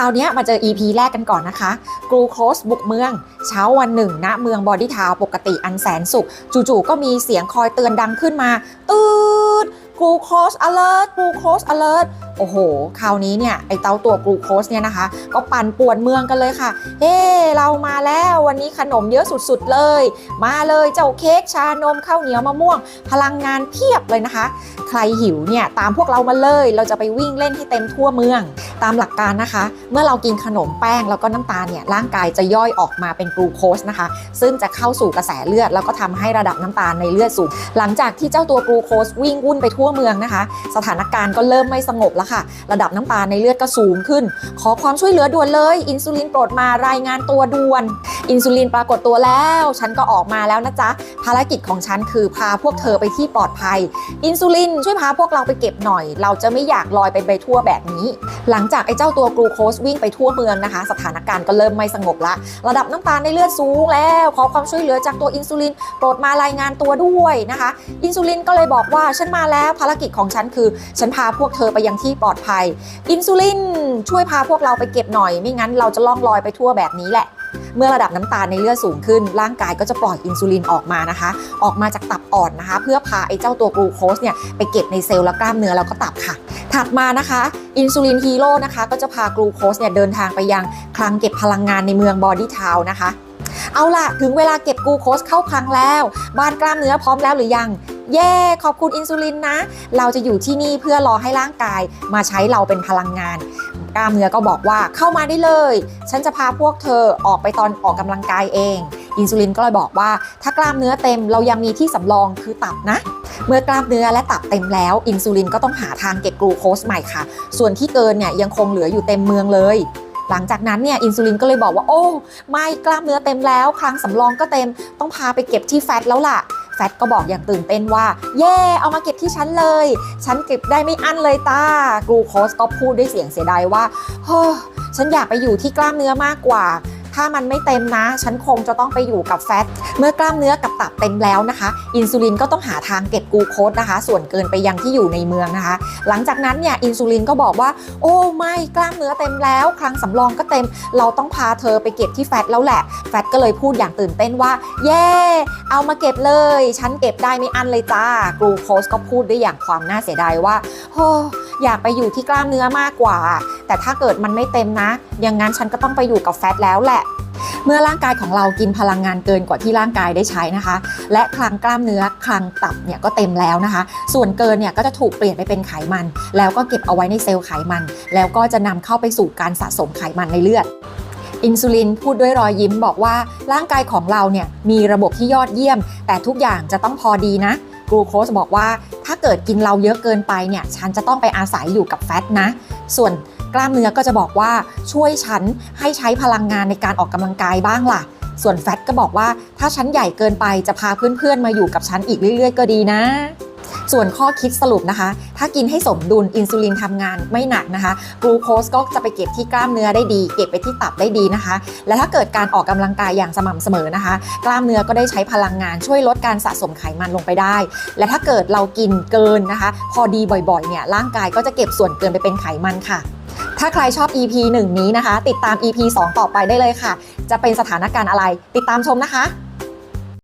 ราวนี้มาเจอ EP แรกกันก่อนนะคะกรูโคสบุกเมือง เช้าวันหนึ่งณเมืองบอดี้ทาวปกติอันแสนสุข จู่ๆก็มีเสียงคอยเตือนดังขึ้นมา ตืดกรูโคส alert กรูโคส alert โอ้โห คราวนี้เนี่ยไอเต้าตัวกรูโคสเนี่ยนะคะ ก็ปั่นป่วนเมืองกันเลยค่ะ เฮ้เรามาแล้ววันนี้ขนมเยอะสุดๆเลย มาเลยเจ้าเค้กชานมข้าวเหนียวมะม่วง พลังงานเพียบเลยนะคะ ใครหิวเนี่ยตามพวกเรามาเลย เราจะไปวิ่งเล่นให้เต็มทั่วเมือง ตามหลักการนะคะ เมื่อเรากินขนมแป้งแล้วก็น้ำตาลเนี่ยร่างกายจะย่อยออกมาเป็นกลูโคสนะคะ ซึ่งจะเข้าสู่กระแสเลือด แล้วก็ทำให้ระดับน้ำตาลในเลือดสูง หลังจากที่เจ้าตัวกลูโคสวิ่งวุ่นไปทั่วเมืองนะคะ สถานการณ์ก็เริ่มไม่สงบแล้วค่ะ ระดับน้ำตาลในเลือดก็สูงขึ้น ขอความช่วยเหลือด่วนเลย อินซูลินโปรดมารายงานตัวด่วน อินซูลินปรากฏตัวแล้ว ฉันก็ออกมาแล้วนะจ๊ะ ภารกิจของฉันคือพาพวกเธอไปที่ปลอดภัย อินซูลินช่วยพาพวกเราไปเก็บหน่อย เราจะไม่อยากลอยไปไปทั่วแบบนี้ หลังจากไอ้เจ้าตัวกลูโคสวิ่งไปทั่วเมืองนะคะ สถานการณ์ก็เริ่มไม่สงบละ ระดับน้ำตาลในเลือดสูงแล้ว ขอความช่วยเหลือจากตัวอินซูลินโปรดมารายงานตัวด้วยนะคะ อินซูลินก็เลยบอกว่าฉันมาแล้วภารกิจของฉันคือ ฉันพาพวกเธอไปยังที่ปลอดภัย อินซูลินช่วยพาพวกเราไปเก็บหน่อย ไม่งั้นเราจะล่องลอยไปทั่วแบบนี้แหละ เมื่อระดับน้ำตาลในเลือดสูงขึ้น ร่างกายก็จะปล่อยอินซูลินออกมานะคะ ออกมาจากตับอ่อนนะคะ เพื่อพาไอ้เจ้าตัวกลูโคสเนี่ยไปเก็บในเซลล์และกล้ามเนื้อแล้วก็ตับค่ะ ถัดมานะคะอินซูลินฮีโร่นะคะก็จะพากลูโคสเนี่ยเดินทางไปยังคลังเก็บพลังงานในเมืองบอดี้ทาวน์นะคะเอาล่ะ ถึงเวลาเก็บกลูโคสเข้าคลังแล้ว บ้านกล้ามเนื้อพร้อมแล้วหรือยัง เย้ขอบคุณอินซูลินนะ เราจะอยู่ที่นี่เพื่อรอให้ร่างกายมาใช้เราเป็นพลังงานกล้ามเนื้อก็บอกว่าเข้ามาได้เลย ฉันจะพาพวกเธอออกไปตอนออกกำลังกายเอง อินซูลินก็เลยบอกว่า ถ้ากล้ามเนื้อเต็มเรายังมีที่สำรองคือตับนะ เมื่อกล้ามเนื้อและตับเต็มแล้ว อินซูลินก็ต้องหาทางเก็บกลูโคสใหม่ค่ะ ส่วนที่เกินเนี่ยยังคงเหลืออยู่เต็มเมืองเลยหลังจากนั้นเนี่ยอินซูลินก็เลยบอกว่าโอ้ไม่กล้ามเนื้อเต็มแล้วคลังสำรองก็เต็มต้องพาไปเก็บที่แฟตแล้วล่ะ ฟตก็บอกอย่างตื่นเต้นว่า เย่เอามาเก็บที่ฉันเลย ฉันเก็บได้ไม่อั้นเลยตากลูโคสก็พูดด้วยเสียงเสียดายว่าเฮ้อฉันอยากไปอยู่ที่กล้ามเนื้อมากกว่า ถ้ามันไม่เต็มนะ ฉันคงจะต้องไปอยู่กับแฟต เมื่อกล้ามเนื้อกับตับเต็มแล้วนะคะ อินซูลินก็ต้องหาทางเก็บกูโคสนะคะ ส่วนเกินไปยังที่อยู่ในเมืองนะคะ หลังจากนั้นเนี่ยอินซูลินก็บอกว่า โอ้ไม่กล้ามเนื้อเต็มแล้ว คลังสำรองก็เต็ม เราต้องพาเธอไปเก็บที่แฟตแล้วแหละ แฟตก็เลยพูดอย่างตื่นเต้นว่า เย่เอามาเก็บเลย ฉันเก็บได้ไม่อันเลยจ้ากลูโคสก็พูดได้อย่างความน่าเสียดายว่าโอ้ อยากไปอยู่ที่กล้ามเนื้อมากกว่า แต่ถ้าเกิดมันไม่เต็มนะ อย่างนั้นฉันก็ต้องไปอยู่กับแฟตแล้วแหละ เมื่อร่างกายของเรากินพลังงานเกินกว่าที่ร่างกายได้ใช้นะคะ และคลังกล้ามเนื้อคลังตับเนี่ยก็เต็มแล้วนะคะ ส่วนเกินเนี่ยก็จะถูกเปลี่ยนไปเป็นไขมัน แล้วก็เก็บเอาไว้ในเซลล์ไขมัน แล้วก็จะนำเข้าไปสู่การสะสมไขมันในเลือดอินซูลินพูดด้วยรอยยิ้มบอกว่าร่างกายของเราเนี่ยมีระบบที่ยอดเยี่ยม แต่ทุกอย่างจะต้องพอดีนะกลูโคสบอกว่า เกิดกินเราเยอะเกินไปเนี่ยฉันจะต้องไปอาศัยอยู่กับแฟตนะ ส่วนกล้ามเนื้อก็จะบอกว่าช่วยฉันให้ใช้พลังงานในการออกกำลังกายบ้างล่ะ ส่วนแฟตก็บอกว่าถ้าฉันใหญ่เกินไปจะพาเพื่อนๆมาอยู่กับฉันอีกเรื่อย ๆ ก็ดีนะ ส่วนข้อคิดสรุปนะคะ ถ้ากินให้สมดุลอินซูลินทำงานไม่หนักนะคะกลูโคสก็จะไปเก็บที่กล้ามเนื้อได้ดี เก็บไปที่ตับได้ดีนะคะ และถ้าเกิดการออกกำลังกายอย่างสม่ำเสมอนะคะ กล้ามเนื้อก็ได้ใช้พลังงานช่วยลดการสะสมไขมันลงไปได้ และถ้าเกิดเรากินเกินนะคะ พอดีบ่อยๆเนี่ยร่างกายก็จะเก็บส่วนเกินไปเป็นไขมันค่ะถ้าใครชอบ EP 1 นี้นะคะ ติดตาม EP 2 ต่อไปได้เลยค่ะ จะเป็นสถานการณ์อะไร ติดตามชมนะคะ